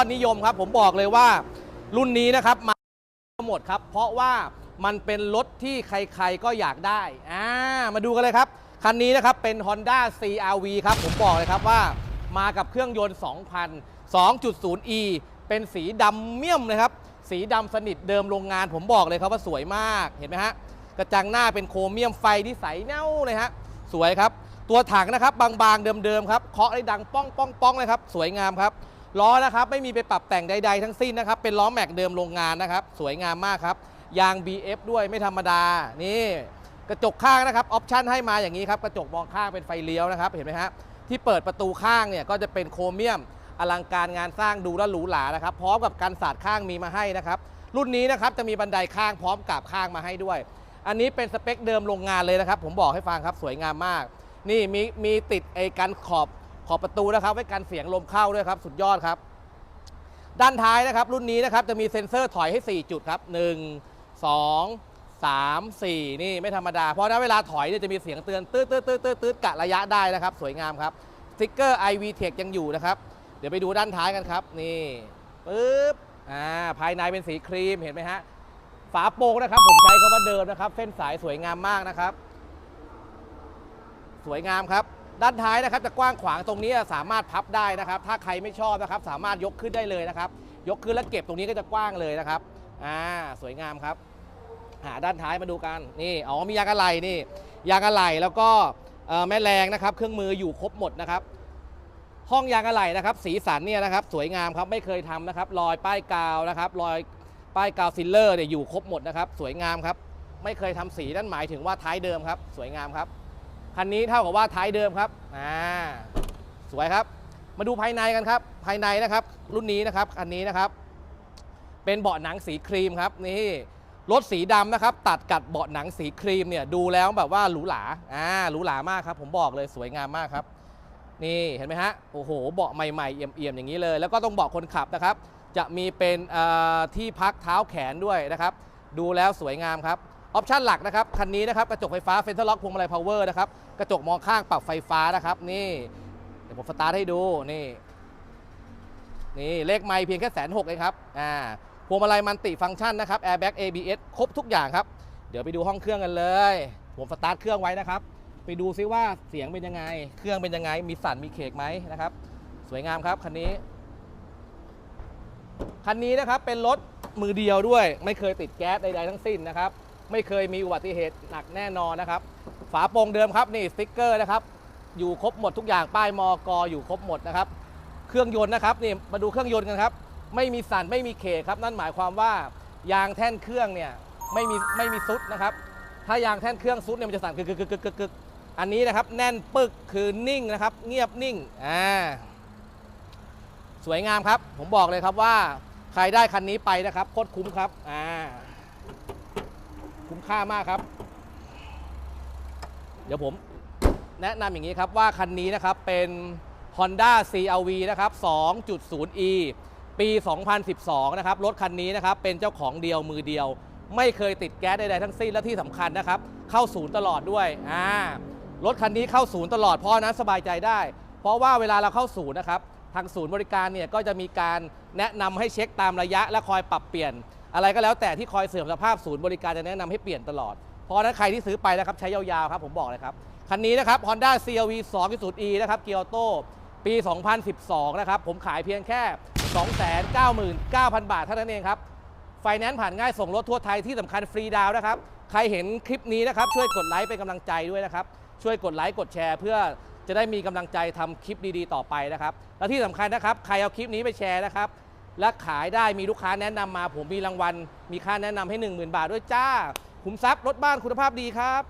อดนิยมครับ ผมบอกเลยว่ารุ่นนี้นะครับมาหมดครับ เพราะว่ามันเป็นรถที่ใครๆก็อยากได้อ่ามาดูกันเลยครับ คันนี้นะครับเป็น Honda CRV ครับ ผมบอกเลยครับว่ามากับเครื่องยนต์ 2,000 2.0e เป็นสีดำเมี่ยมเลยครับ สีดำสนิทเดิมโรงงาน ผมบอกเลยครับว่าสวยมากเห็นไหมฮะกระจังหน้าเป็นโครเมียมไฟที่ใสแน่วเลยฮะสวยครับ ตัวถังนะครับบางๆเดิมๆครับเคาะได้ดังป้องป้องป้องเลยครับ สวยงามครับ ล้อนะครับไม่มีไปปรับแต่งใด ๆ ทั้งสิ้นนะครับ เป็นล้อแม็กเดิมโรงงานนะครับ สวยงามมากครับ ยาง BF ด้วยไม่ธรรมดา นี่ กระจกข้างนะครับ ออปชั่นให้มาอย่างนี้ครับ กระจกมองข้างเป็นไฟเลี้ยวนะครับ เห็นไหมฮะ ที่เปิดประตูข้างเนี่ยก็จะเป็นโครเมียม อลังการงานสร้างดูแลหรูหรานะครับ พร้อมกับการสาดข้างมีมาให้นะครับ รุ่นนี้นะครับจะมีบันไดข้างพร้อมกับข้างมาให้ด้วย อันนี้เป็นสเปคเดิมโรงงานเลยนะครับ ผมบอกให้ฟังครับ สวยงามมาก นี่มีมีติดไอ้กันขอบ ขอบประตูนะครับไว้กันเสียงลมเข้าด้วยครับ สุดยอดครับ ด้านท้ายนะครับ รุ่นนี้นะครับจะมีเซ็นเซอร์ถอยให้ 4 จุดครับ 1 2 3 4 นี่ไม่ธรรมดา เพราะนะเวลาถอยเนี่ยจะมีเสียงเตือนตืดตืดตืดตืดตืดกะระยะได้นะครับ สวยงามครับสติ๊กเกอร์ iV Tech ยังอยู่นะครับ เดี๋ยวไปดูด้านท้ายกันครับ นี่ปึ๊บอ่าภายในเป็นสีครีมเห็นไหมฮะฝาโปร่งนะครับ ผมใช้คำว่าเดิมนะครับ เส้นสายสวยงามมากนะครับ สวยงามครับ ด้านท้ายนะครับจะกว้างขวางตรงนี้สามารถพับได้นะครับ ถ้าใครไม่ชอบนะครับสามารถยกขึ้นได้เลยนะครับ ยกขึ้นแล้วเก็บตรงนี้ก็จะกว้างเลยนะครับอ่าสวยงามครับ หาด้านท้ายมาดูกันนี่อ๋อมียางอะไหล่นี่ยางอะไหล่แล้วก็แม่แรงนะครับ เครื่องมืออยู่ครบหมดนะครับห้องยางอะไหล่นะครับ สีสันเนี่ยนะครับ สวยงามครับไม่เคยทำนะครับรอยป้ายกาวนะครับรอยป้ายกาวซิลเลอร์เนี่ยอยู่ครบหมดนะครับ สวยงามครับ ไม่เคยทำสีนั่นหมายถึงว่าท้ายเดิมครับ สวยงามครับ คันนี้เท่ากับว่าท้ายเดิมครับอ่าสวยครับ มาดูภายในกันครับ ภายในนะครับ รุ่นนี้นะครับคันนี้นะครับ เป็นเบาะหนังสีครีมครับนี่รถสีดำนะครับ ตัดกับเบาะหนังสีครีมเนี่ยดูแล้วแบบว่าหรูหราอ่าหรูหรามากครับ ผมบอกเลยสวยงามมากครับ นี่เห็นไหมฮะโอ้โหเบาะใหม่ๆเอี่ยมๆอย่างนี้เลย แล้วก็ต้องบาะคนขับนะครับ จะมีเป็นที่พักเท้าแขนด้วยนะครับ ดูแล้วสวยงามครับ ออปชั่นหลักนะครับคันนี้นะครับกระจกไฟฟ้าเฟนเทอร์ล็อกพวงมาลัยพาวเวอร์นะครับกระจกมองข้างปรับไฟฟ้านะครับ นี่เดี๋ยวผมสตาร์ทให้ดูนี่นี่เลขไมล์เพียงแค่แสนหกเองครับอ่าพวงมาลัยมันติฟังก์ชันนะครับ Airbag ABS ครบทุกอย่างครับ เดี๋ยวไปดูห้องเครื่องกันเลย ผมสตาร์ทเครื่องไว้นะครับ ไปดูซิว่าเสียงเป็นยังไง เครื่องเป็นยังไง มีสั่นมีเคกไหมนะครับ สวยงามครับคันนี้ คันนี้นะครับเป็นรถมือเดียวด้วย ไม่เคยติดแก๊สใดๆทั้งสิ้นนะครับ ไม่เคยมีอุบัติเหตุหนักแน่นอนนะครับ ฝาโปร่งเดิมครับนี่สติ๊กเกอร์นะครับอยู่ครบหมดทุกอย่างป้ายมอกอยู่ครบหมดนะครับ เครื่องยนต์นะครับนี่มาดูเครื่องยนต์กันครับ ไม่มีสั่นไม่มีเคกครับ นั่นหมายความว่ายางแท่นเครื่องเนี่ยไม่มีไม่มีซุดนะครับ ถ้ายางแท่นเครื่องซุดเนี่ยมันจะสั่นกึกกึกกึกกึกกึกกึกอันนี้นะครับแน่นปึกคือนิ่งนะครับ เงียบนิ่งอ่าสวยงามครับ ผมบอกเลยครับว่าใครได้คันนี้ไปนะครับโคตรคุ้มครับอ่า ค่ามากครับ เดี๋ยวผมแนะนำอย่างนี้ครับว่าคันนี้นะครับเป็น Honda CRV นะครับ 2.0e ปี 2012 นะครับ รถคันนี้นะครับเป็นเจ้าของเดียวมือเดียว ไม่เคยติดแก๊สใดๆทั้งสิ้นและที่สำคัญนะครับ เข้าศูนย์ตลอดด้วยอ่ารถคันนี้เข้าศูนย์ตลอดเพราะนั้นสบายใจได้ เพราะว่าเวลาเราเข้าศูนย์นะครับทางศูนย์บริการเนี่ยก็จะมีการแนะนำให้เช็คตามระยะและคอยปรับเปลี่ยน อะไรก็แล้วแต่ที่คอยเสื่อมสภาพศูนย์บริการจะแนะนำให้เปลี่ยนตลอด เพราะนั้นใครที่ซื้อไปนะครับใช้ยาวๆครับผมบอกเลยครับ คันนี้นะครับ Honda CRV 2.0e นะครับเกียร์โตปี 2012 นะครับ ผมขายเพียงแค่ 299,000 บาทเท่านั้นเองครับ ไฟแนนซ์ผ่านง่ายส่งรถทั่วไทยที่สำคัญฟรีดาวน์นะครับ ใครเห็นคลิปนี้นะครับ ช่วยกดไลค์เป็นกำลังใจด้วยนะครับ ช่วยกดไลค์กดแชร์ เพื่อจะได้มีกำลังใจทำคลิปดีๆ ต่อไปนะครับ และที่สำคัญนะครับ ใครเอาคลิปนี้ไปแชร์นะครับ และขายได้มีลูกค้าแนะนำมา ผมมีรางวัล มีค่าแนะนำให้ 10,000 บาทด้วยจ้าขุมทรัพย์รถบ้านคุณภาพดีครับ